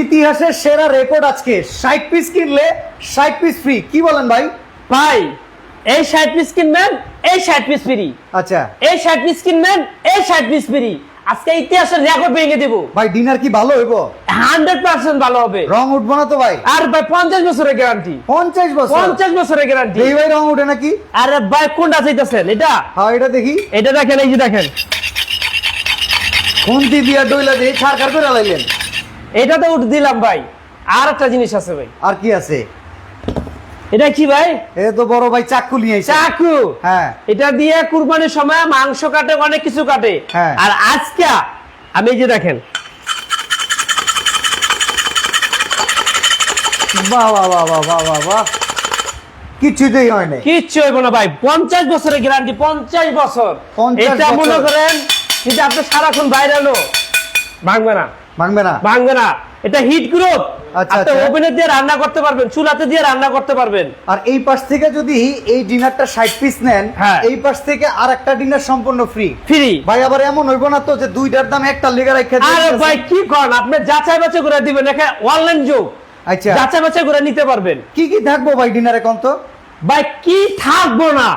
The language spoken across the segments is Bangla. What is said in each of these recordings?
ইতিহাসের সেরা রেকর্ড আজকে। ষাট পিস কিনলে ষাট পিস ফ্রি কি বলেন ভাই? ভাই এই ষাট পিস কিনবেন এই ষাট পিস ফ্রি আচ্ছা। এই ষাট পিস কিনবেন এই ষাট পিস ফ্রি আজকে ইতিহাসের রেকর্ড ভেঙে দেবো। ভাই ডিনার কি ভালো হইব? হান্ড্রেড পার্সেন্ট ভালো হবে। রং উঠবো না তো ভাই? আর ভাই পঞ্চাশ বছরের গ্যারান্টি পঞ্চাশ বছর? পঞ্চাশ বছরের গ্যারান্টি এই ভাই রং উঠে নাকি? আরে ভাই কোনটা চাইতেছেন? এটা? হ্যাঁ এটা দেখি। এটা দেখেন এই যে দেখেন। খুন্তি দিয়া ডইলা দিয়ে ছাড়কার করে লাইলেন? এটা তো উঠ দিলাম ভাই। আর একটা জিনিস আছে ভাই। আর কি আছে? এটা কি ভাই? এ তো বড় ভাই চাকু নিয়ে চাকু? হ্যাঁ। এটা দিয়ে কুরবানির সময় মাংস কাটে অনেক কিছু কাটে। হ্যাঁ। আর আজকে আমি যে দেখেন। বাহ বাহ বাহ বাহ বাহ বাহ বাহ। কিছুতেই হয় নাই। কিচ্ছু হইব না ভাই। পঞ্চাশ বছরের গ্যারান্টি পঞ্চাশ বছর। এটা মনে করেন যদি আপনি সারাক্ষণ বাইরে ভাঙবে না। ভাঙবে না? ভাঙবে না। এটা হিট গ্রোথ আচ্ছা, আচ্ছা। ওভেনে দিয়ে রান্না করতে পারবেন চুলাতে দিয়ে রান্না করতে পারবেন। আর এই পাশ থেকে যদি এই ডিনারটা ষাট পিস নেন হ্যাঁ। এই পাশ থেকে আর একটা ডিনার সম্পূর্ণ ফ্রি ফ্রি ভাই আবার এমন হইব না তো যে দুইটার দাম একটা লেগে রেখে আরে ভাই কি করেন আপনি যাচাই বাছাই করে দিবেন এখানে অনলাইন যুগ। আচ্ছা। যাচাই বাছাই করে নিতে পারবেন। কি কি থাকব ভাই ডিনারে কত ভাই কি থাকব না?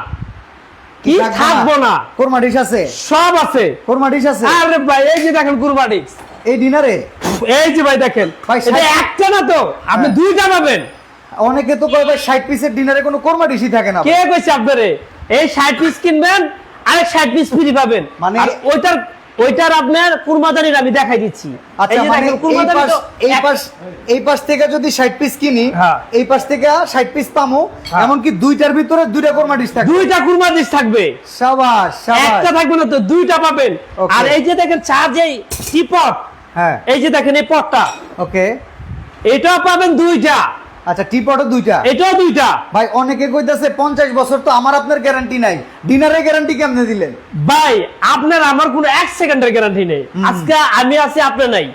কি থাকব না? কোরমা ডিশ আছে? সব আছে। কোরমা ডিশ আছে? আরে ভাই এই যে দেখেন কুরবানিক্স এই ডিনারে? এই যে ভাই দেখেন এটা একটা না তো? আপনি হ্যাঁ। দুইটা পাবেন অনেকে তো কয় ভাই ষাট পিসের ডিনারে কোনো কোরমা ডিশই থাকে না কে কইছে আপনারে? এই ষাট পিস কিনবেন আরেক ষাট পিস ফ্রি পাবেন। মানে- ওইটার ওইটার আপনার কুরমাদানির আমি দেখাই দিচ্ছি। আচ্ছা মানে এই পাশ তো এই পাশ এই পাশ থেকে যদি ষাট পিস কিনি হ্যাঁ। এই পাশ থেকে ষাট পিস পামো। এমনকি দুইটার ভিতরে দুইটা কোরমা ডিশ থাকে দুইটা কুরমা ডিশ থাকবে। সাবাস সাবাস। একটা থাকবে না তো দুইটা পাবেন। আর এই যে দেখেন চা যে টিপট হ্যাঁ। এই যে দেখেন এই পটটা। ওকে। এটাও পাবেন দুইটা। আচ্ছা টিপটও দুইটা? এটাও দুইটা। ভাই অনেকে কইতাছে পঞ্চাশ বছর তো আমার আপনার গ্যারান্টি নাই। ডিনারের গ্যারান্টি কেমনে দিলেন? ভাই আপনার আমার কোনো এক সেকেন্ডের গ্যারান্টি নেই। আজকে আমি আছি আপনি নাই।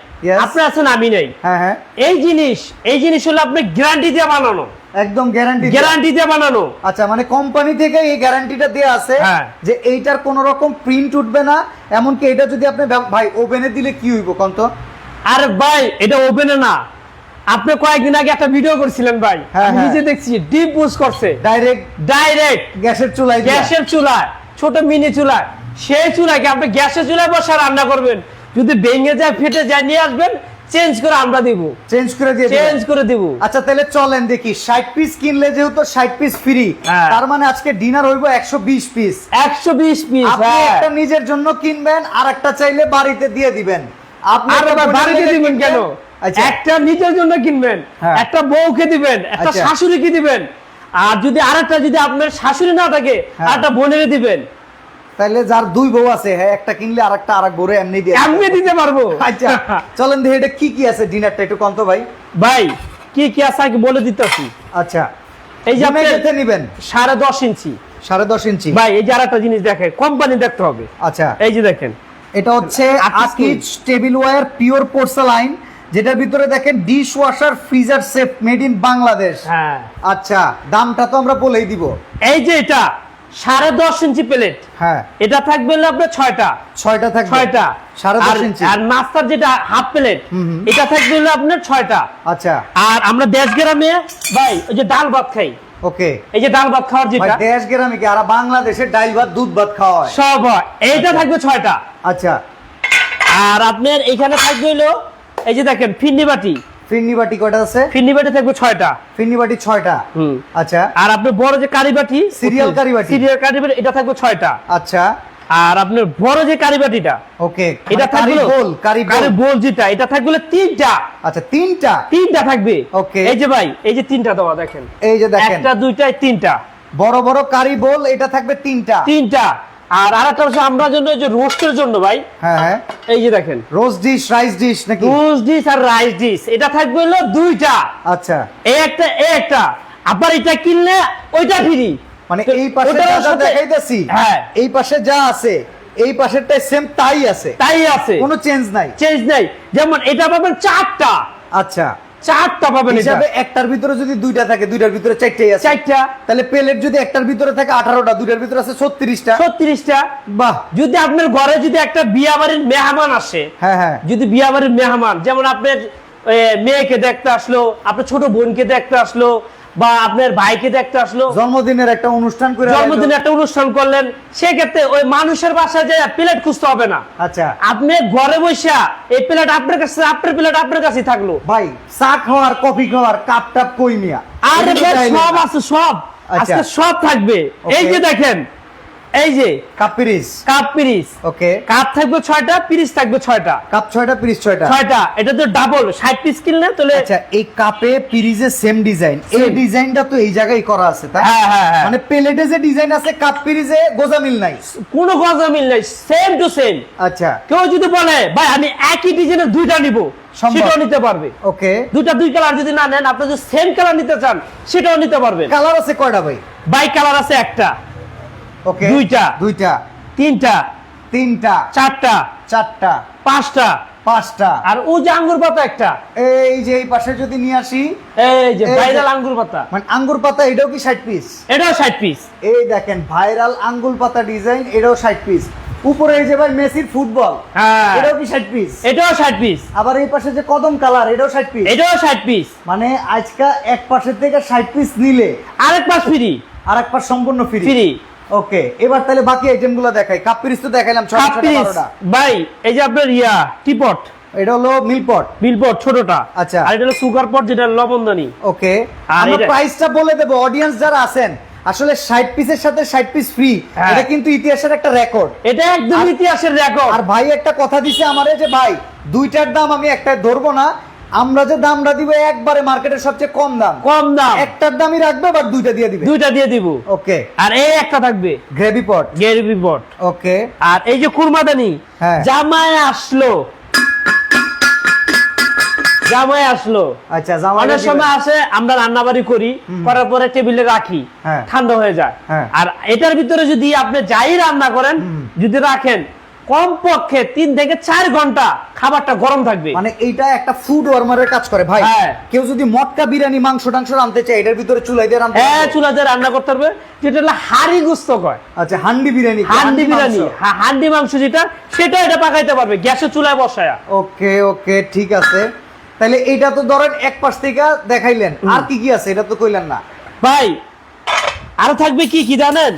আপনি আছেন আমি নাই। হ্যাঁ হ্যাঁ। এই জিনিস এই জিনিস হলো আপনি গ্যারান্টি দিয়ে বানানো। একদম গ্যারান্টি গ্যারান্টি দিয়ে বানানো। আচ্ছা মানে কোম্পানি থেকে এই গ্যারান্টিটা দেওয়া আছে হ্যাঁ। যে এইটার কোন রকম প্রিন্ট উঠবে না এমনকি এটা যদি আপনি ভাই ওভেনে দিলে কি হইব কন্ত? আরে ভাই এটা ওপেনে না। আপনি কয়েকদিন আগে একটা ভিডিও করছিলেন ভাই। হ্যাঁ, হ্যাঁ। নিজে দেখছি ডিপ পুশ করছে। ডাইরেক্ট ডাইরেক্ট গ্যাসের চুলায় গ্যাসের চুলায় ছোট মিনি চুলায়। সেই চুলায় চুলাকে আপনি গ্যাসের চুলায় বসে রান্না করবেন? যদি ভেঙে যায় ফেটে যায় নিয়ে আসবেন চেঞ্জ করে আমরা দিব। চেঞ্জ করে দিয়ে চেঞ্জ করে দিব। আচ্ছা তাহলে চলেন দেখি। ষাট পিস কিনলে যেহেতু ষাট পিস ফ্রি হ্যাঁ। তার মানে আজকে ডিনার হইব একশো বিশ পিস একশো বিশ পিস আপনি একটা নিজের জন্য কিনবেন আর একটা চাইলে বাড়িতে দিয়ে দিবেন। আপনি বাড়িতে দিবেন কেন? আচ্ছা। একটা নিজের জন্য কিনবেন হ্যাঁ। একটা বউকে দিবেন একটা আচ্ছা। শাশুড়িকে দিবেন আর যদি আরেকটা যদি আপনার শাশুড়ি না থাকে হ্যাঁ। আরেকটা বোনের দিবেন। তাহলে যার দুই বউ আছে হ্যাঁ একটা কিনলে আর একটা আর এক বউরে এমনি দিয়ে। আমি দিতে পারব। আচ্ছা চলেন দেখি এটা কি কি আছে ডিনারটা একটু কন্ত ভাই। ভাই কি কি আছে আগে বলে দিতেছি। আচ্ছা এই যে আপনি গেথে নিবেন? সাড়ে দশ ইঞ্চি। সাড়ে দশ ইঞ্চি। ভাই এই যে আরেকটা জিনিস দেখেন কোম্পানি দেখতে হবে। আচ্ছা। এই যে দেখেন। এটা হচ্ছে Akij tableware pure porcelain যেটার ভিতরে দেখেন dishwasher freezer safe made in Bangladesh হ্যাঁ। আচ্ছা দামটা তো আমরা বলেই দিব। এই যে এটা সাড়ে দশ ইঞ্চি প্লেট হ্যাঁ। এটা থাকবে আপনার ছয়টা। ছয়টা থাকবে। ছয়টা। সাড়ে দশ আর- ইঞ্চি। আর নাস্তার যেটা হাফ প্লেট। এটা থাকবে হলো আপনার ছয়টা। আচ্ছা। আর আমরা দেশ গ্রামে ভাই ওই যে ডাল ভাত খাই। ওকে। এই যে ডাল ভাত খাওয়ার যেটা। দেশ গ্রামে কি আর বাংলাদেশে ডাইল ভাত দুধ ভাত খাওয়া হয়? সব হয়। এইটা থাকবে ছয়টা। আচ্ছা। আর আপনার এখানে থাকবে হলো এই যে দেখেন ফিন্নি বাটি। ফিরনি বাটি কয়টা আছে? বাটি থাকবে ছয়টা। ফিরনি বাটি হুম। আচ্ছা। আর আপনার বড় যে কারি বাটি Cereal কারি বাটি। সিরিয়াল কারি বাটি এটা থাকবে ছয়টা। আচ্ছা। আর আপনার বড় যে কারি বাটিটা ওকে এটা থাকবে বোল কারি বোল যেটা এটা থাকবে তিনটা। আচ্ছা তিনটা? তিনটা থাকবে। Okay. এই যে ভাই এই যে তিনটা দেওয়া দেখেন। এই যে দেখেন। একটা দুইটা তিনটা। বড় বড় কারি বোল এটা থাকবে তিনটা। তিনটা। আর আরেকটা হচ্ছে আমরা জন্য যে রোস্টের জন্য ভাই। হ্যাঁ হ্যাঁ। এই যে দেখেন। রোজ ডিশ রাইস ডিশ নাকি? রোস্ট ডিশ আর রাইস ডিশ এটা থাকবে হলো দুইটা। আচ্ছা। এই একটা এই একটা। আবার এটা কিনলে ওইটা ফ্রি মানে এই পাশে যা দেখাইতেছি হ্যাঁ। এই পাশে যা আছে এই পাশেরটাই সেম তাই আছে। তাই আছে। কোনো চেঞ্জ নাই। চেঞ্জ নেই। যেমন এটা পাবেন চারটা। আচ্ছা। চারটা পাবেন হিসাবে একটার ভিতরে যদি দুইটা থাকে দুইটার ভিতরে চারটাই আছে। চারটা। তাহলে প্লেট যদি একটার ভিতরে থাকে আঠারোটা দুইটার ভিতরে আছে ছত্রিশটা। ছত্রিশটা। বাহ। যদি আপনার ঘরে যদি একটা বিয়া বাড়ির মেহমান আসে হ্যাঁ হ্যাঁ। যদি বিয়া বাড়ির মেহমান যেমন আপনার মেয়েকে দেখতে আসলো আপনার ছোট বোনকে দেখতে আসলো বা আপনার ভাইকে দেখতে আসলো। জন্মদিনের একটা অনুষ্ঠান করে জন্মদিনের একটা অনুষ্ঠান করলেন। সেক্ষেত্রে ওই মানুষের বাসায় যে প্লেট খুঁজতে হবে না। আচ্ছা। আপনি ঘরে বসে এই প্লেট আপনার কাছে আপনার প্লেট আপনার কাছে থাকল। ভাই চা খাওয়ার কফি খাওয়ার কাপ টাপ কই মিয়া আরে সব আছে সব। আচ্ছা। আজকে সব থাকবে। এই যে দেখেন এই যে কাপ পিরিস কাপ পিরিস ওকে। কাপ থাকবে ছয়টা পিরিস থাকবে ছয়টা। কাপ ছয়টা পিরিস ছয়টা? ছয়টা। এটা তো ডাবল ষাট পিস কিনলে তাহলে আচ্ছা এই কাপে পিরিজের সেম ডিজাইন এই ডিজাইনটা তো এই জায়গায় করা আছে তাই? হ্যাঁ, হ্যাঁ, হ্যাঁ। মানে প্লেটে যে ডিজাইন আছে কাপ পিরিজে গোজামিল নাই। কোনো গজা মিল নেই সেম টু সেম আচ্ছা। কেউ যদি বলে ভাই আমি একই ডিজাইনের দুইটা নিব। সেটাও নিতে পারবে। ওকে। দুইটা দুই কালার যদি না নেন আপনি যদি সেম কালার নিতে চান সেটাও নিতে পারবেন। কালার আছে কয়টা ভাই? বাই কালার আছে একটা। ওকে দুইটা। দুইটা। তিনটা। তিনটা। চারটা। চারটা। পাঁচটা। পাঁচটা। আর ও যে আঙ্গুর পাতা একটা। এই যে এই পাশে যদি নিয়ে আসি এই যে ভাইরাল আঙ্গুর পাতা। মানে আঙ্গুর পাতা এটাও কি ষাট পিস এটাও ষাট পিস এই দেখেন ভাইরাল আঙ্গুল পাতা ডিজাইন এটাও ষাট পিস উপরে এই যে ভাই মেসির ফুটবল হ্যাঁ। এটাও কি ষাট পিস এটাও ষাট পিস আবার এই পাশে যে কদম কালার এটাও ষাট পিস এটাও ষাট পিস মানে আজকা এক পাশের থেকে ষাট পিস নিলে আরেক পাশ ফ্রি আর এক পাশ সম্পূর্ণ ফ্রি ফ্রি ওকে এবার তাহলে বাকি আইটেমগুলো দেখাই। কাপ পিরিস তো দেখাইলাম ছটা কাপ ছটা ভাই এই যে আপনার ইয়া টিপট এটা হলো মিলপট বিলপট ছোটটা। আচ্ছা। আর এটা হলো সুগার পট যেটা লবণদানি। ওকে আমরা প্রাইসটা বলে দেবো অডিয়েন্স যারা আছেন আসলে ষাট পিসের সাথে ষাট পিস ফ্রি। এটা কিন্তু ইতিহাসের একটা রেকর্ড এটা একদম ইতিহাসের রেকর্ড আর ভাই একটা কথা দিছে আমারে যে ভাই দুইটার দাম আমি একটা ধরবো না আমরা যে দামটা দিব একবারে মার্কেটের সবচেয়ে কম দাম। কম দাম। একটার দামই রাখবে বাট দুইটা দিয়ে দিবে। দুইটা দিয়ে দিব। ওকে আর এই একটা থাকবে। গ্রেভি পট গেরবি পট ওকে আর এই যে কুরমাদানি হ্যাঁ। জামায় আসলো। জামায় আসলো। আচ্ছা জামা অনেক সময় আসে আমরা রান্না বাড়ি করি করার পরে টেবিলে রাখি হ্যাঁ। ঠান্ডা হয়ে যায়। হ্যাঁ। আর এটার ভিতরে যদি আপনি যাই রান্না করেন যদি রাখেন কমপক্ষে তিন থেকে চার ঘণ্টা খাবারটা গরম থাকবে। মানে এইটা একটা ফুড ওয়ার্মারের কাজ করে ভাই। হ্যাঁ। কেউ যদি মটকা বিরিয়ানি মাংস টাংস রানতে চায় এটার ভিতরে চুলাই দিয়ে রানতে হ্যাঁ পারবে? চুলাতে রান্না করতে পারবে যেটা হলো হাড়ি গুস্ত কয়। আচ্ছা হান্ডি বিরিয়ানি হান্ডি বিরিয়ানি হ্যাঁ, হান্ডি মাংস যেটা সেটা এটা পাকাইতে পারবে গ্যাসের চুলায় বসায়। ওকে ওকে ঠিক আছে। তাহলে এটা তো ধরেন এক পাশ থেকে দেখাইলেন। আর কি কি আছে এটা তো কইলেন না। ভাই আরও থাকবে কি কি জানেন?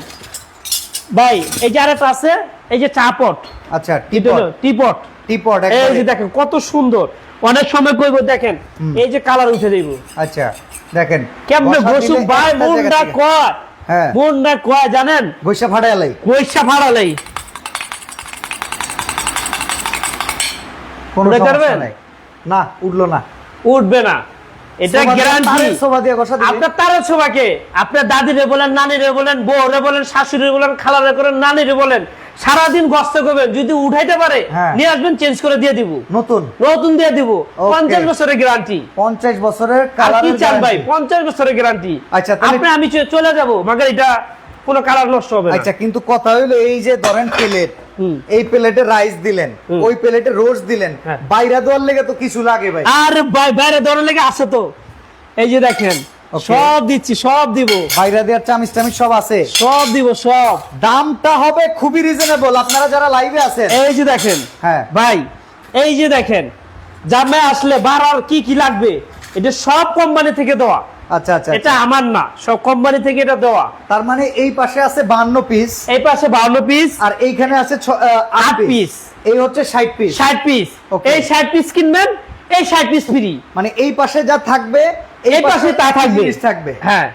ভাই এই যে আরেকটা আছে এই যে চাপট। আচ্ছা টিপট টিপট এই যে দেখেন কত সুন্দর। অনেক সময় কইব দেখেন এই যে কালার উঠে দিব আচ্ছা দেখেন কেমনে ভাই মুন্ডা কয়? হ্যাঁ। মুন্ডা কয় জানেন? বৈশা ফাটাইলাই পয়সা ভাড়ালাই। কোনো না উঠল না। উঠবে না। এটা গ্যারান্টি সোফা দিয়ে বসা আপনার তারের আপনার দাদিরে বলেন নানিরে বলেন বউরে বলেন শাশুড়ি বলেন খালারে করেন নানিরে বলেন সারাদিন গস্ত করবেন যদি উঠাইতে পারে হ্যাঁ। নিয়ে আসবেন চেঞ্জ করে দিয়ে দিব। নতুন? নতুন দিয়ে দিব। পঞ্চাশ বছরের গ্যারান্টি পঞ্চাশ বছরের কি চান ভাই। পঞ্চাশ বছরের গ্যারান্টি আচ্ছা, আপনি আমি চলে যাব মাগার এটা কোনো কালার নষ্ট হবে আচ্ছা কিন্তু কথা হইল এই যে ধরেন প্লেট। এই প্লেটে রাইস দিলেন ওই প্লেটে রোজ দিলেন হ্যাঁ। বাইরে দেওয়ার লেগে তো কিছু লাগে ভাই। আর বাইরে দৌড়ে লেগে আছে তো। এই যে দেখেন সব দিচ্ছি সব দিব। বাইরে দেওয়ার চামিচ টামিচ সব আছে। সব দিব সব। দামটা হবে খুবই রিজনেবল আপনারা যারা লাইভে আছেন। এই যে দেখেন হ্যাঁ। ভাই এই যে দেখেন জামে আসলে বাড়ার কি কি লাগবে এটা সব কোম্পানি থেকে দেওয়া। আচ্ছা আচ্ছা এটা আচ্ছা। আমার না সব কোম্পানি থেকে এটা দেওয়া। তার মানে এই পাশে আছে বান্ন পিস এই পাশে পিস আর এইখানে আছে ছ- আট আট পিস এই হচ্ছে ষাট পিস ষাট পিস Okay. এই ষাট পিস কিনবেন এই ষাট পিস ফ্রি মানে এই পাশে যা থাকবে এই পাশে তা থাকবে। থাকবে। হ্যাঁ।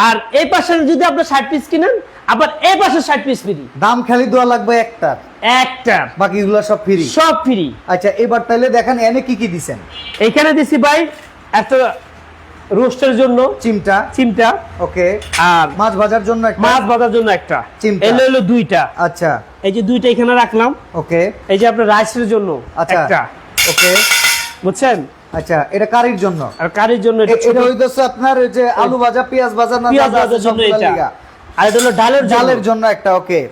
আর এই পাশে যদি আপনি ষাট পিস কিনেন আবার এই পাশে ষাট পিস ফ্রি দাম খালি দেওয়া লাগবে একটার একটা। বাকিগুলো সব ফ্রি সব ফ্রি আচ্ছা এবার তাহলে দেখেন এনে কি কি দিছেন? এইখানে দিছি ভাই একটা রোস্টের জন্য চিমটা। চিমটা। ওকে। আর মাছ ভাজার জন্য একটা? মাছ ভাজার জন্য একটা। চিমটা। এলো এলো দুইটা। আচ্ছা। এই যে দুইটা এখানে রাখলাম। ওকে। এই যে আপনার রাইসের জন্য আচ্ছা। একটা। ওকে। বুঝছেন? আচ্ছা এটা কারির জন্য? আর কারির জন্য এটা হইতেছে আপনার যে আলু ভাজা পেঁয়াজ ভাজা না পেঁয়াজ ভাজার জন্য এটা। আর এটা হলো ডালের ডালের জন্য একটা ওকে।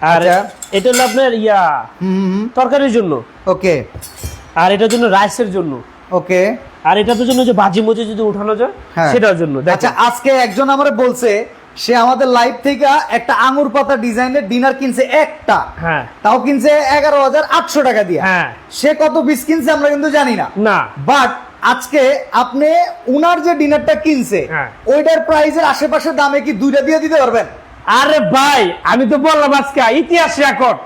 আর আচ্ছা। এটা হলো আপনার ইয়া তরকারির জন্য। ওকে। আর এটার জন্য রাইসের জন্য। ওকে। আর এটার জন্য যে ভাজি মজি যদি উঠানো যায় হ্যাঁ। সেটার জন্য আচ্ছা আজকে একজন আমারে বলছে সে আমাদের লাইভ থেকে একটা আঙুর পাতা ডিজাইনের ডিনার কিনছে একটা। হ্যাঁ। তাও কিনছে এগারো হাজার আটশো টাকা দিয়ে। হ্যাঁ। সে কত পিস কিনছে আমরা কিন্তু জানি না। না। বাট আজকে আপনি উনার যে ডিনারটা কিনছে হ্যাঁ। ওইটার প্রাইজের আশেপাশে দামে কি দুইটা দিয়ে দিতে পারবেন? আরে ভাই আমি তো বললাম আজকে ইতিহাস রেকর্ড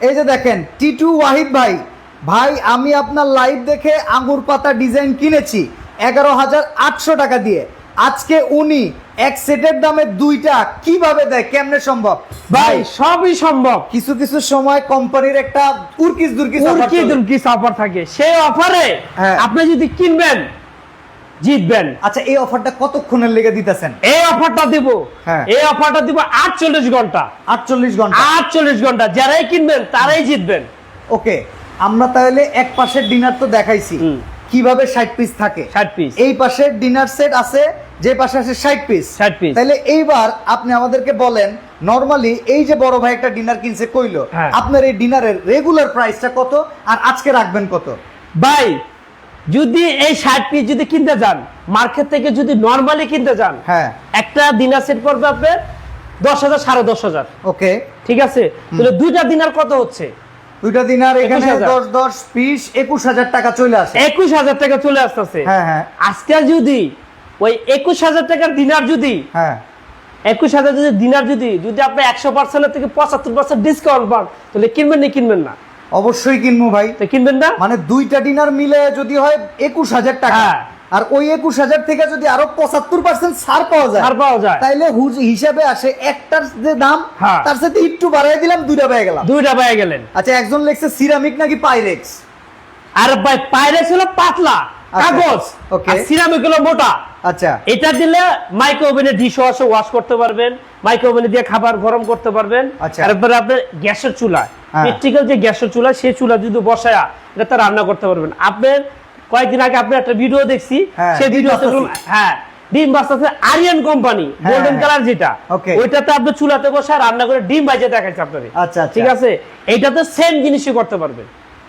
এই যে দেখেন টিটু ওয়াহিদ ভাই ভাই আমি আপনার লাইভ দেখে আঙ্গুর পাতা ডিজাইন কিনেছি এগারো হাজার আটশো টাকা দিয়ে। আজকে উনি এক সেটের দামে দুইটা কীভাবে দেয় কেমনে সম্ভব? ভাই সবই সম্ভব। কিছু কিছু সময় কোম্পানির একটা উর্কিস দুর্কিস offer উর্কি চলে। অফার থাকে। সেই অফারে হ্যাঁ। আপনি যদি কিনবেন জিতবেন। আচ্ছা এই অফারটা কতক্ষণের লেগে দিতেছেন? এই অফারটা দিব। হ্যাঁ। এই অফারটা দিব আটচল্লিশ ঘণ্টা। আটচল্লিশ ঘণ্টা। আটচল্লিশ ঘণ্টা। যারাই কিনবেন তারাই জিতবেন। ওকে আমরা তাহলে এক পাশের ডিনার তো দেখাইছি। কীভাবে ষাট পিস থাকে? ষাট পিস এই পাশের ডিনার সেট আছে যে পাশে আছে ষাট পিস ষাট পিস তাহলে এইবার আপনি আমাদেরকে বলেন নরমালি এই যে বড় ভাই একটা ডিনার কিনছে কইলো হ্যাঁ। আপনার এই ডিনারের রেগুলার প্রাইসটা কত আর আজকে রাখবেন কত? ভাই যদি এই ষাট পিস যদি কিনতে যান মার্কেট থেকে যদি নর্মালি কিনতে যান হ্যাঁ। একটা ডিনার সেট পড়বে আপনার দশ হাজার সাড়ে দশ হাজার। ওকে ঠিক আছে? তাহলে দুইটা দিনার কত হচ্ছে? দুইটা দিনার এখানে 21,000 দশ দশ পিস একুশ হাজার টাকা চলে আসে। একুশ হাজার টাকা চলে আসতেছে। হ্যাঁ হ্যাঁ। আজকে যদি ওই একুশ হাজার টাকার দিনার যদি হ্যাঁ। একুশ হাজার যদি দিনার যদি যদি আপনি একশো পার্সেন্টের থেকে পঁচাত্তর পার্সেন্ট ডিসকাউন্ট পান তাহলে কিনবেন না কিনবেন না? অবশ্যই কিনবো ভাই। তো কিনবেন না? মানে দুইটা ডিনার মিলে যদি হয় একুশ হাজার টাকা। হ্যাঁ। আর ওই একুশ হাজার থেকে যদি আরও পঁচাত্তর পার্সেন্ট ছাড় পাওয়া যায় ছাড় পাওয়া যায় তাইলে হুজ- হিসাবে আসে একটার যে দাম হ্যাঁ। তার সাথে একটু বাড়াই দিলাম দুইটা পেয়ে গেলাম দুইটা পেয়ে গেলেন আচ্ছা একজন লিখছে সিরামিক নাকি পাইরেক্স আর ভাই পাইরেক্স হলো পাতলা আচ্ছা, কাগজ. আর সিরামিক হলো মোটা আচ্ছা এটা দিলে মাইক্রো ওভেনে ডিশ ওয়াশে ওয়াশ করতে পারবেন মাইক্রো ওভেনে দিয়ে খাবার গরম করতে পারবেন আচ্ছা। তারপরে আপনার গ্যাসের চুলা। প্র্যাকটিক্যাল যে গ্যাসের চুলা সেই চুলা যদি বসায় এটা রান্না করতে পারবেন আপনার কয়েকদিন আগে আপনি একটা ভিডিও দেখছি। হ্যাঁ, সেই ডিম ভিডিওতে হ্যাঁ ডিম বাস্তাছে আরিয়ান কোম্পানি হ্যাঁ, গোল্ডেন হ্যাঁ। কালার যেটা। ওইটাতে আপনি চুলাতে বসায় রান্না করে ডিম বাজে দেখাচ্ছে আপনারে আচ্ছা, আচ্ছা। ঠিক আছে? এইটাতে সেম জিনিসই করতে পারবেন।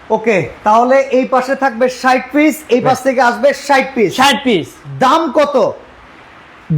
ওকে তাহলে এই পাশে থাকবে ষাট পিস এই পাশ থেকে আসবে ষাট পিস ষাট পিস দাম কত?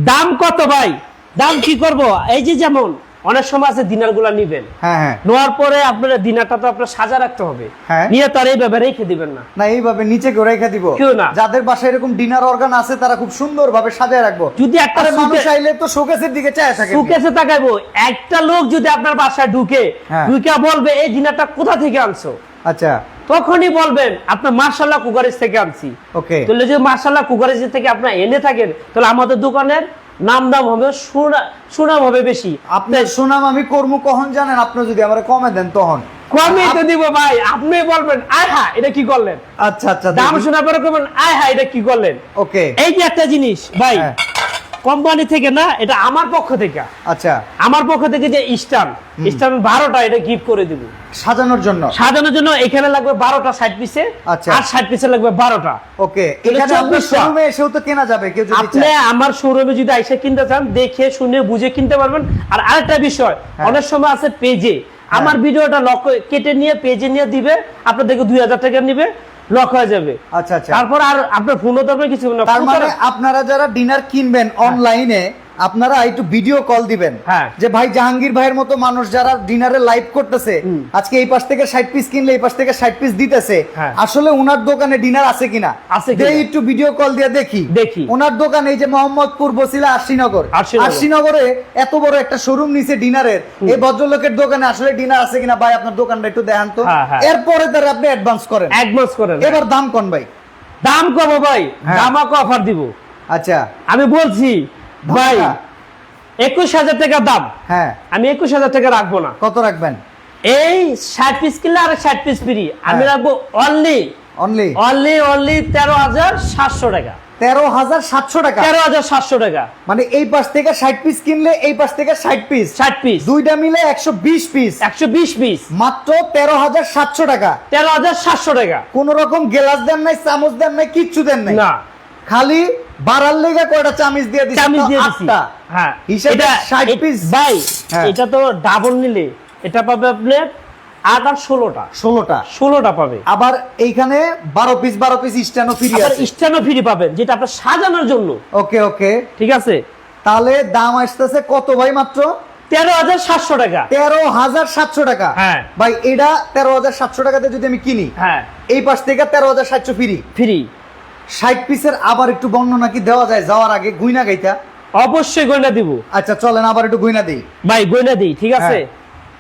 দাম কত ভাই? দাম কি করব? এই যে যেমন অনেক সময় আছে দিনারগুলা নিবেন। হ্যাঁ হ্যাঁ। নেওয়ার পরে আপনার দিনারটা তো আপনার সাজা রাখতে হবে। হ্যাঁ। নিয়ে তার এইভাবে রেখে দিবেন না। না এইভাবে নিচে করে রেখে দিব। কেউ না। যাদের বাসায় এরকম ডিনার অর্গান আছে তারা খুব সুন্দর ভাবে সাজায় রাখব। যদি একটা মানুষ চাইলে তো শোকেসের দিকে চায় থাকে। সুকেসে তাকাইবো। একটা লোক যদি আপনার বাসায় ঢুকে। ঢুকে বলবে এই দিনারটা কোথা থেকে আনছো? আচ্ছা। তখনই বলবেন আপনার মার্শাল্লাহ কুকারেজ থেকে আনছি। ওকে। তাহলে যদি মার্শাল্লাহ কুকারেজ থেকে আপনার এনে থাকেন তাহলে আমাদের দোকানের নাম দাম হবে সুনা- সুনাম হবে বেশি। আপনার সুনাম আমি কর্ম কখন জানেন? আপনি যদি আমার কমে দেন তখন। কমে তো দিব ভাই আপনি বলবেন আয় হ্যাঁ এটা কি করলেন? আচ্ছা আচ্ছা দাম শোনার পরে করবেন আয় হা এটা কি করলেন? ওকে। এই যে একটা জিনিস ভাই হ্যাঁ। কোম্পানি থেকে না এটা আমার পক্ষ থেকে। আচ্ছা। আমার পক্ষ থেকে যে স্টান স্টান বারোটা এটা গিফট করে দিব। সাজানোর জন্য? সাজানোর জন্য এখানে লাগবে বারোটা ষাট পিসে আচ্ছা। আর ষাট পিসে লাগবে বারোটা। ওকে এখানে আপনার শোরুমে এসেও তো কেনা যাবে কেউ যদি আপনি আমার শোরুমে যদি আইসা কিনতে চান দেখে শুনে বুঝে কিনতে পারবেন। আর আরেকটা বিষয় হ্যাঁ। অনেক সময় আছে পেজে আমার ভিডিওটা লক কেটে নিয়ে পেজে নিয়ে দিবে আপনার দেখে দুই হাজার টাকা নিবে। লক হয়ে যাবে। আচ্ছা আচ্ছা। তারপর আর আপনার ফোনও দরকার কিছু না। তার মানে আপনারা যারা ডিনার কিনবেন অনলাইনে আপনারা একটু ভিডিও কল দিবেন। হ্যাঁ। যে ভাই জাহাঙ্গীর ভাইয়ের মতো মানুষ যারা ডিনারে লাইভ করতেছে আজকে এই পাশ থেকে ষাট পিস কিনলে এই পাশ থেকে ষাট পিস দিতেছে। হ্যাঁ। আসলে ওনার দোকানে ডিনার আছে কিনা? আছে একটু ভিডিও কল দিয়ে দেখি। দেখি। ওনার দোকান এই যে মোহাম্মদপুর বসিলা আশিনগর আশিনগর। এত বড় একটা শোরুম নিচে ডিনারের এই ভদ্রলোকের দোকানে আসলে ডিনার আছে কিনা ভাই আপনার দোকানটা একটু দেখান তো। হ্যাঁ। এরপরে তার আপনি অ্যাডভান্স করেন। অ্যাডভান্স করেন। এবার দাম কোন ভাই? দাম কম ভাই। দামাকে অফার দিব। আচ্ছা। আমি বলছি ভাই একুশ হাজার টাকা দাম। হ্যাঁ। আমি একুশ হাজার টাকা রাখব না। কত রাখবেন? এই ষাট পিস কিনলে আর ষাট পিস ফ্রি আমি হ্যাঁ। রাখব অনলি অনলি অনলি অনলি তেরো হাজার সাতশো টাকা। তেরো হাজার সাতশো টাকা? তেরো হাজার সাতশো টাকা। মানে এই পাশ থেকে ষাট পিস কিনলে এই পাশ থেকে ষাট পিস ষাট পিস দুইটা মিলে একশো বিশ পিস একশো বিশ পিস মাত্র তেরো হাজার সাতশো টাকা। তেরো হাজার সাতশো টাকা। কোন রকম গেলাস দেন নাই চামচ দেন নাই কিচ্ছু দেন নাই। না। খালি বাড়ার লেগে কয়টা চামিচ দিয়ে দিচ্ছে চামিচ দিয়ে দিছি। হ্যাঁ। হিসাবে এটা 60 এ- piece। ভাই হ্যাঁ। এটা তো ডাবল নিলে। এটা পাবে আপনার আট আর ষোলোটা। ষোলোটা। ষোলোটা পাবে। আবার এইখানে বারো পিস বারো পিস স্ট্যান্ডও ফ্রি আছে। স্ট্যান্ডও ফ্রি পাবেন যেটা আপনার সাজানোর জন্য। ওকে ওকে। ঠিক আছে? তাহলে দাম আসতেছে কত ভাই মাত্র? তেরো হাজার সাতশো টাকা। তেরো হাজার সাতশো টাকা। হ্যাঁ। ভাই এটা তেরো হাজার সাতশো টাকাতে যদি আমি কিনি হ্যাঁ। এই পাশ থেকে তেরো হাজার সাতশো ফ্রি ফ্রি ষাট পিসের আবার একটু বর্ণনা কি দেওয়া যায় যাওয়ার আগে গুইনা গাইতা? অবশ্যই গয়না দিব। আচ্ছা চলেন আবার একটু গুইনা দিই। ভাই গয়না দিই ঠিক আছে? হ্যাঁ।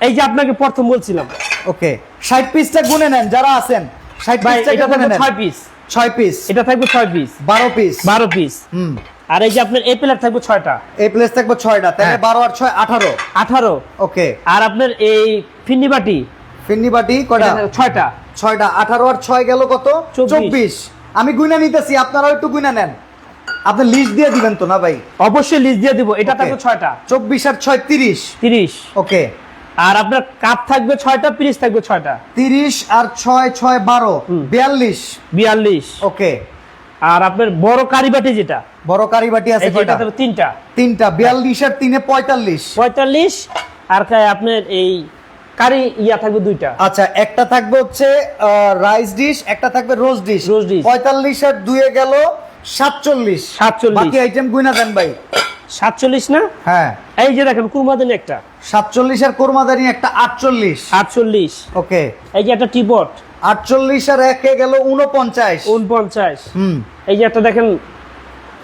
এই যে আপনাকে প্রথম বলছিলাম। ওকে ষাট পিসটা গুনে নেন যারা আছেন ষাট পিসটা এটা গুনে থাকবে নেন। ছয় পিস। ছয় পিস। এটা থাকবে ছয় পিস। বারো পিস। বারো পিস। হুম। আর এই যে আপনার এ প্লেট থাকবে ছয়টা। এ প্লেস থাকবে ছয়টা তাহলে হ্যাঁ। বারো আর ছয় আঠারো। আঠারো। ওকে। আর আপনার এই ফিন্নি বাটি। ফিন্নি বাটি কয়টা? ছয়টা। ছয়টা আঠারো আর ছয় গেল কত? চব্বিশ। আমি গুইনা নিতেছি আপনারাও একটু গুইনা নেন। আপনি লিস্ট দিয়ে দিবেন তো না ভাই? অবশ্যই লিস্ট দিয়ে দিব এটা থাকবে ছয়টা। চব্বিশ আর ছয় তিরিশ। তিরিশ। ওকে আর আপনার কাপ থাকবে ছয়টা পিরিশ থাকবে ছয়টা। তিরিশ আর ছয় ছয় বারো। বিয়াল্লিশ। বিয়াল্লিশ। ওকে আর আপনার বড় কারিবাটি যেটা বড় কারি বাটি আছে এই যে এটা কয়টা তিনটা। তিনটা বিয়াল্লিশ আর তিনে পঁয়তাল্লিশ। পঁয়তাল্লিশ। আর আপনার এই কারি ইয়া থাকবে দুইটা। আচ্ছা একটা থাকবে হচ্ছে রাইস ডিশ একটা থাকবে রোজ ডিশ Roast dish। পঁয়তাল্লিশ আর দুয়ে গেল সাতচল্লিশ। 47 বাকি আইটেম গুইনা দেন ভাই। সাতচল্লিশ না? হ্যাঁ। এই যে দেখেন কুরমাদিন একটা। সাতচল্লিশ আর কোরমাদানি একটা আটচল্লিশ। আটচল্লিশ। ওকে। এই যে একটা টিপট আটচল্লিশ আর একে গেল উনপঞ্চাশ উনপঞ্চাশ হুম। এই যে একটা দেখেন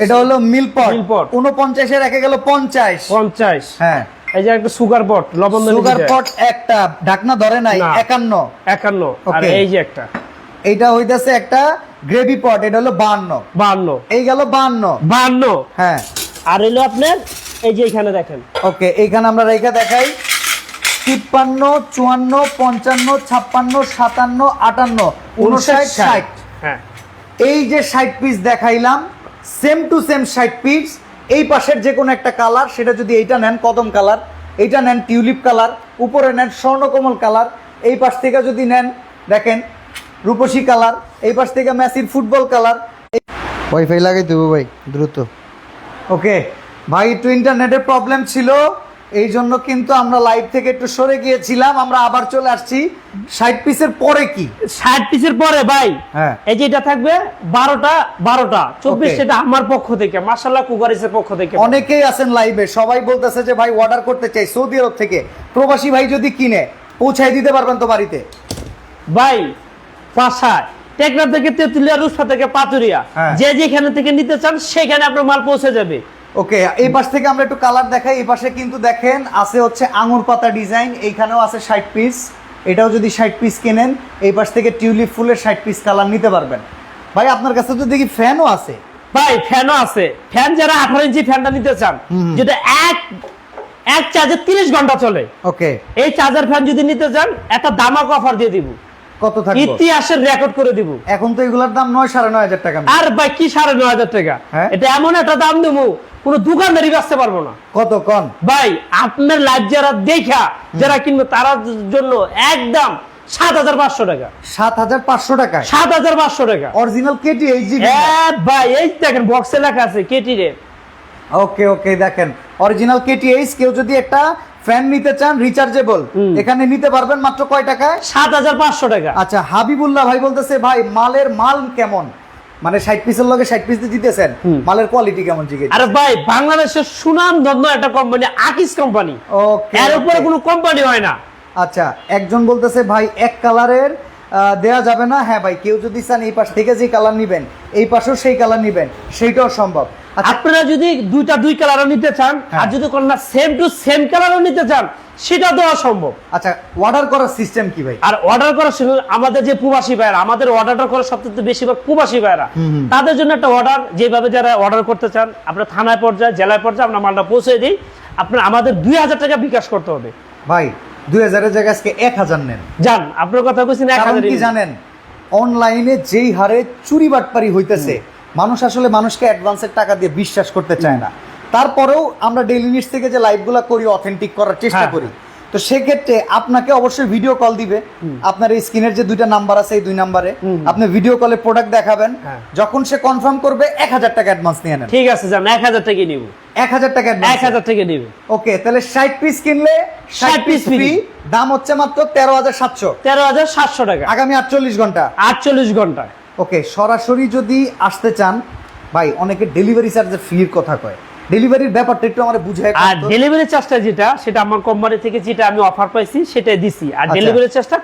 এটা হলো মিলপট মিলপট। উনপঞ্চাশের একে গেল পঞ্চাশ। পঞ্চাশ। হ্যাঁ। এই যে একটা সুগার পট লবণ সুগার পট একটা ঢাকনা ধরে নাই না। একান্ন। একান্ন আর এই যে একটা। এইটা হইতাছে একটা গ্রেভি পট এটা হলো বান্ন। বান্ন। এই গেল বান্ন। বান্ন। হ্যাঁ। আর এলো আপনার এই যে এখানে দেখেন। ওকে এইখানে আমরা রেখা দেখাই। তিপ্পান্ন চুয়ান্ন পঞ্চান্ন ছাপ্পান্ন সাতান্ন আটান্ন উনষাট ষাট। হ্যাঁ। এই যে ষাট পিস দেখাইলাম সেম টু সেম ষাট পিস এই পাশের যে কোনো একটা কালার সেটা যদি এইটা নেন কদম কালার এইটা নেন টিউলিপ কালার উপরে নেন স্বর্ণকমল কালার এই পাশ থেকে যদি নেন দেখেন রূপসী কালার এই পাশ থেকে মেসির ফুটবল কালার ওয়াইফাই লাগাই দেবো ভাই দ্রুত। ওকে ভাই একটু ইন্টারনেটের প্রবলেম ছিল। এই জন্য কিন্তু আমরা লাইভ থেকে একটু সরে গিয়েছিলাম আমরা আবার চলে আসছি। ষাট পিসের পরে কি? ষাট পিসের পরে ভাই। হ্যাঁ। এই যে এটা থাকবে বারোটা বারোটা। চব্বিশ সেটা আমার পক্ষ থেকে মার্শাল্লাহ কুকারিসের পক্ষ থেকে। অনেকেই আছেন লাইভে সবাই বলতেছে যে ভাই অর্ডার করতে চাই সৌদি আরব থেকে। প্রবাসী ভাই যদি কিনে পৌঁছাই দিতে পারবেন তো বাড়িতে? ভাই পাশায় টেকনা থেকে তেতুলিয়া রুসফা থেকে পাতুরিয়া হ্যাঁ। যে যেখানে থেকে নিতে চান সেখানে আপনার মাল পৌঁছে যাবে। ওকে এই পাশ থেকে আমরা একটু কালার দেখাই। এই পাশে কিন্তু দেখেন আছে হচ্ছে আঙুর পাতা ডিজাইন এইখানেও আছে ষাট পিস এটাও যদি ষাট পিস কেনেন এই পাশ থেকে টিউলিপ ফুলের ষাট পিস কালার নিতে পারবেন। ভাই আপনার কাছে তো দেখি ফ্যানও আছে। ভাই ফ্যানও আছে। ফ্যান যারা আঠারো ইঞ্চি ফ্যানটা নিতে চান। যেটা এক এক চার্জে তিরিশ ঘণ্টা চলে। ওকে এই চার্জার ফ্যান যদি নিতে চান একটা দামাক অফার দিয়ে দিব। কত থাকবে? ইতিহাসের রেকর্ড করে দিব। এখন তো এগুলোর দাম নয় সাড়ে নয় হাজার টাকা। আর ভাই কি সাড়ে নয় হাজার টাকা। হ্যাঁ? এটা এমন একটা দাম দেবো কোনো দোকানদারি বেচতে পারব না। কত কন? ভাই আপনার লাইভ যারা দেখা যারা কিনবে তার জন্য একদম সাত হাজার পাঁচশো টাকা। সাত হাজার পাঁচশো টাকায়? সাত হাজার পাঁচশো টাকা। অরিজিনাল কেটি হ্যাঁ ভাই এই দেখেন বক্সে লেখা আছে কেটি রে। ওকে ওকে দেখেন। অরিজিনাল কেটিএইচ কেউ যদি একটা ফ্যান নিতে চান রিচার্জেবল এখানে নিতে পারবেন মাত্র কয় টাকায়? সাত হাজার পাঁচশো টাকা। আচ্ছা হাবিবুল্লাহ ভাই বলতেছে ভাই মালের মাল কেমন? মানে ষাট পিসের লগে ষাট পিস দিতেছেন। মালের কোয়ালিটি কেমন জিজ্ঞেস আরে ভাই বাংলাদেশের সুনাম ধন্য একটা কোম্পানি আকিস কোম্পানি এর উপরে কোনো কোম্পানি হয় না। আচ্ছা একজন বলতেছে ভাই এক কালারের দেয়া যাবে না? হ্যাঁ ভাই কেউ যদি চান এই পাশ থেকে যে কালার নিবেন এই পাশেও সেই কালার নিবেন সেইটাও সম্ভব। আপনারা যদি দুইটা দুই কালারও নিতে চান হ্যাঁ। আর যদি কোনো সেম টু সেম কালারও নিতে চান সেটা দেওয়া সম্ভব। আচ্ছা অর্ডার করার সিস্টেম কি ভাই? আর অর্ডার করার আমাদের যে প্রবাসী ভাইরা আমাদের অর্ডারটা করে সবচেয়ে বেশিরভাগ প্রবাসী ভাইরা। তাদের জন্য একটা অর্ডার যেভাবে যারা অর্ডার করতে চান আপনার থানায় পর্যায়ে জেলায় পর্যায়ে আমরা মালটা পৌঁছে দিই। আপনার আমাদের দুই হাজার টাকা বিকাশ করতে হবে। ভাই দুই হাজারের জায়গায় আজকে এক হাজার নেন। যান আপনার কথা বলছেন এক হাজার কি জানেন? অনলাইনে যেই হারে চুরি বাটপারি হইতেছে মানুষ আসলে মানুষকে অ্যাডভান্সের টাকা দিয়ে বিশ্বাস করতে চায় না। তারপরেও আমরা ডেইলি নিউজ থেকে যে লাইভগুলো করি অথেন্টিক করার চেষ্টা হ্যাঁ, করি। তো সেক্ষেত্রে আপনাকে অবশ্যই ভিডিও কল দিবে। আপনার এই স্ক্রিনের যে দুইটা নাম্বার আছে এই দুই নাম্বারে। আপনি ভিডিও কলে প্রোডাক্ট দেখাবেন। হ্যাঁ। যখন সে কনফার্ম করবে এক হাজার টাকা অ্যাডভান্স নিয়ে নেন ঠিক আছে যান এক হাজার টাকা নিব। এক হাজার টাকা এক হাজার টাকা নিবে। ওকে তাহলে ষাট পিস কিনলে ষাট 60 পিস ফ্রি দাম হচ্ছে মাত্র তেরো হাজার সাতশো। তেরো হাজার সাতশো টাকা। আগামী আটচল্লিশ ঘণ্টা। আটচল্লিশ ঘন্টায়। ওকে সরাসরি যদি আসতে চান ভাই অনেকে ডেলিভারি চার্জের ফির কথা কয়। ডেলিভারির ব্যাপারটা একটু আমার বুঝায় আর ডেলিভারি চার্জটা যেটা সেটা আমার কোম্পানি থেকে যেটা আমি অফার পাইছি সেটাই দিছি। আর। ডেলিভারি চার্জটা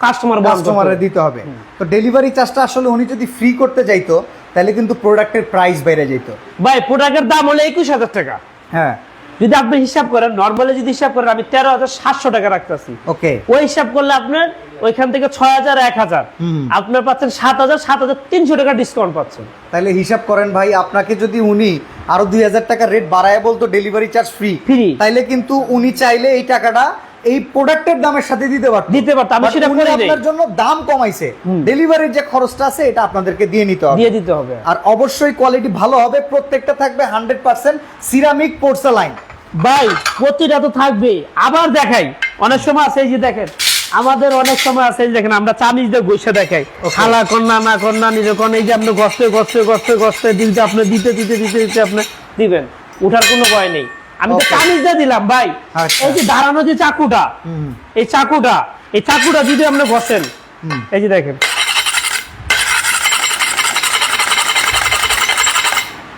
কাস্টমার কাস্টমারে দিতে হবে। তো ডেলিভারি চার্জটা আসলে উনি যদি ফ্রি করতে যাইতো তাহলে কিন্তু প্রোডাক্টের প্রাইস বেড়ে যেত ভাই প্রোডাক্টের দাম হলো একুশ হাজার টাকা। হ্যাঁ। যদি আপনি হিসাব করেন নর্মালি যদি হিসাব করেন আমি তেরো হাজার সাতশো টাকা রাখতেছি। ওকে ওই হিসাব করলে আপনার ওইখান থেকে ছয় হাজার এক হাজার। আপনার পাচ্ছেন সাত হাজার সাত হাজার তিনশো টাকা ডিসকাউন্ট পাচ্ছেন। তাহলে হিসাব করেন ভাই আপনাকে যদি উনি আরও দুই হাজার টাকা রেট বাড়ায় বলতো ডেলিভারি চার্জ ফ্রি ফ্রি তাইলে কিন্তু উনি চাইলে এই টাকাটা এই প্রোডাক্টের দামের সাথে দিতে পারতো দিতে পারতো, আমি সেটা করি আপনার জন্য দাম কমাইছে ডেলিভারির যে খরচটা আছে এটা আপনাদেরকে দিয়ে নিতে হবে দিয়ে দিতে হবে আর অবশ্যই কোয়ালিটি ভালো হবে প্রত্যেকটা থাকবে হান্ড্রেড পার্সেন্ট সিরামিক পোর্সালাইন ভাই প্রতিটা তো থাকবেই আবার দেখাই অনেক সময় আছে এই যে দেখেন আমাদের অনেক সময় আছে দেখেন আমরা চামিজ দিয়ে বসে দেখাই খালা কন্যা না কন্যা নিজে কন্যা এই যে আপনি গস্তে গস্তে গস্তে গস্তে দিতে আপনি দিতে দিতে দিতে দিতে আপনি দিবেন উঠার কোনো ভয় নেই আমি তো দিয়ে দিলাম ভাই। আচ্ছা। এই যে দাঁড়ানো যে চাকুটা। এই চাকুটা এই চাকুটা যদি আপনি বসেন হুম। এই যে দেখেন।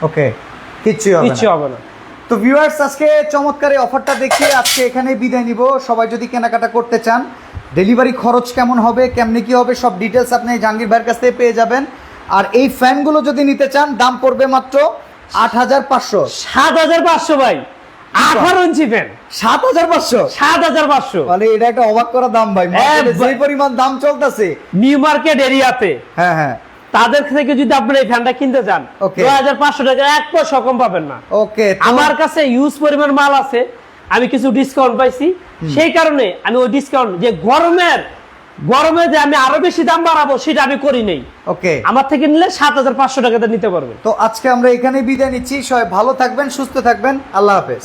ওকে কিচ্ছুই হবে কিচ্ছু হবে না। তো ভিউয়ার্স আজকে চমৎকার এই অফারটা দেখিয়ে আজকে এখানে বিদায় নিব। সবাই যদি কেনাকাটা করতে চান ডেলিভারি খরচ কেমন হবে কেমনি কি হবে সব ডিটেলস আপনি জাহাঙ্গীর ভাইয়ের কাছ থেকে পেয়ে যাবেন। আর এই ফ্যানগুলো যদি নিতে চান দাম পড়বে মাত্র আট হাজার পাঁচশো। সাত হাজার পাঁচশো ভাই। আঠারো ইঞ্চি ফ্যান সাত হাজার পাঁচশো? সাত হাজার পাঁচশো। মানে এটা একটা অবাক করা দাম ভাই। যে পরিমাণ দাম চলতেছে। নিউ মার্কেট এরিয়াতে হ্যাঁ হ্যাঁ। তাদের থেকে যদি আপনি এই ফ্যানটা কিনতে চান. দু হাজার পাঁচশো টাকা এক পয়সা কম পাবেন না। ওকে আমার কাছে ইউজ পরিমাণ মাল আছে। আমি কিছু ডিসকাউন্ট পাইছি। সেই কারণে আমি ওই ডিসকাউন্ট যে গরমের গরমে যে আমি আরও বেশি দাম বাড়াবো সেটা আমি করি নেই। ওকে। আমার থেকে নিলে সাত হাজার পাঁচশো টাকাতে নিতে পারবেন তো আজকে আমরা এখানে বিদায় নিচ্ছি। সবাই ভালো থাকবেন সুস্থ থাকবেন। আল্লাহ হাফেজ।